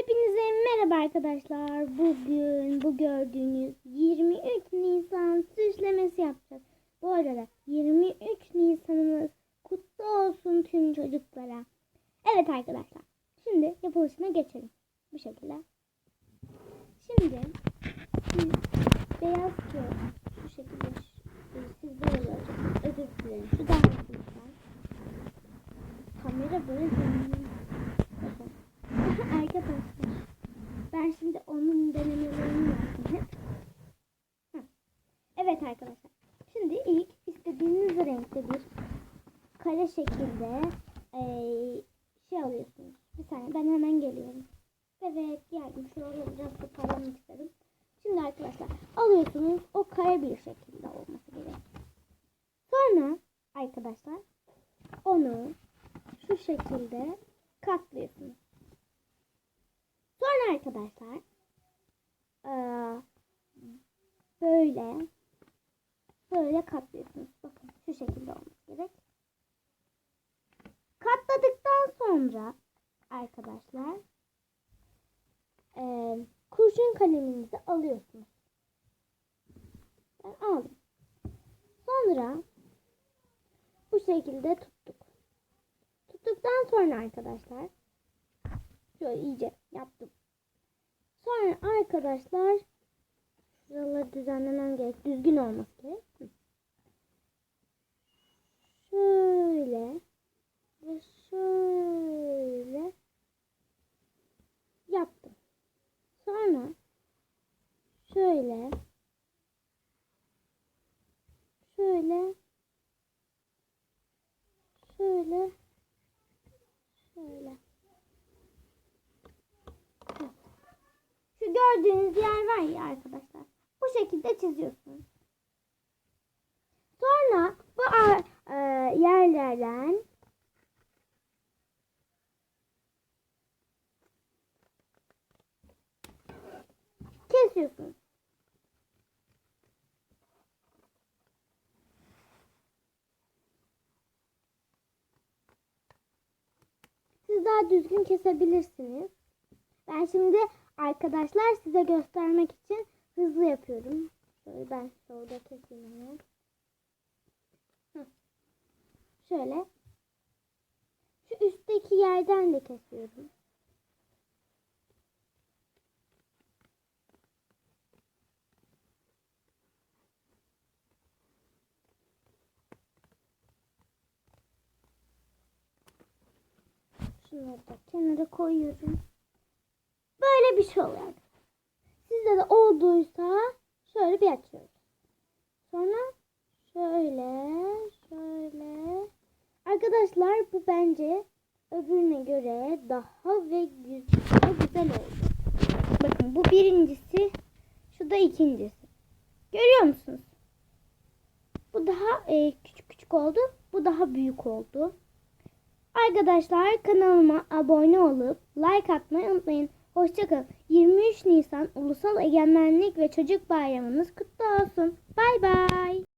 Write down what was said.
Hepinize merhaba arkadaşlar. Bugün bu gördüğünüz 23 Nisan süslemesi yapacağız. Bu arada 23 Nisan'ımız kutlu olsun tüm çocuklara. Evet arkadaşlar. Şimdi yapılışına geçelim. Bu şekilde. Şimdi beyaz kağıt şu şekilde siz böyle olacak. Özür dilerim. Şu daha güzel. Kamera böyle dönüyor. Arkadaşlar ben şimdi onun denemelerini yaptım hep. Evet arkadaşlar. Şimdi ilk istediğiniz renkte bir kare şekilde eee, şey alıyorsunuz. Bir saniye ben hemen geliyorum. Evet geldim. Şuraya biraz toparlamak istedim. Şimdi arkadaşlar alıyorsunuz o kare bir şekilde olması gerek. Sonra arkadaşlar onu şu şekilde katlıyorsunuz. Arkadaşlar eee, böyle böyle katlıyorsunuz. Bakın şu şekilde olması gerek. Katladıktan sonra arkadaşlar eee, kurşun kaleminizi alıyorsunuz. Ben aldım. Sonra bu şekilde tuttuk. Tuttuktan sonra arkadaşlar şöyle iyice yaptım. Sonra arkadaşlar. Şuraları düzenlemem gerek. Düzgün olması gerek. Şöyle. Ve şöyle. Yaptım. Sonra şöyle. Şöyle. Şöyle. Şöyle gördüğünüz yer var ya arkadaşlar. Bu şekilde çiziyorsunuz. Sonra bu e, yerlerden kesiyorsunuz. Siz daha düzgün kesebilirsiniz. Ben şimdi arkadaşlar size göstermek için hızlı yapıyorum. Şöyle ben şurada keseyim hemen. Şöyle. Şu üstteki yerden de kesiyorum. Şunları da kenara koyuyorum. Bir şey oluyor. Sizde de olduysa şöyle bir açıyoruz. Sonra şöyle şöyle. Arkadaşlar bu bence öbürüne göre daha ve güzel, güzel oldu. Bakın bu birincisi, şu da ikincisi. Görüyor musunuz? Bu daha e, küçük küçük oldu. Bu daha büyük oldu. Arkadaşlar kanalıma abone olup like atmayı unutmayın. Hoşçakalın. 23 Nisan Ulusal Egemenlik ve Çocuk Bayramınız kutlu olsun. Bay bay.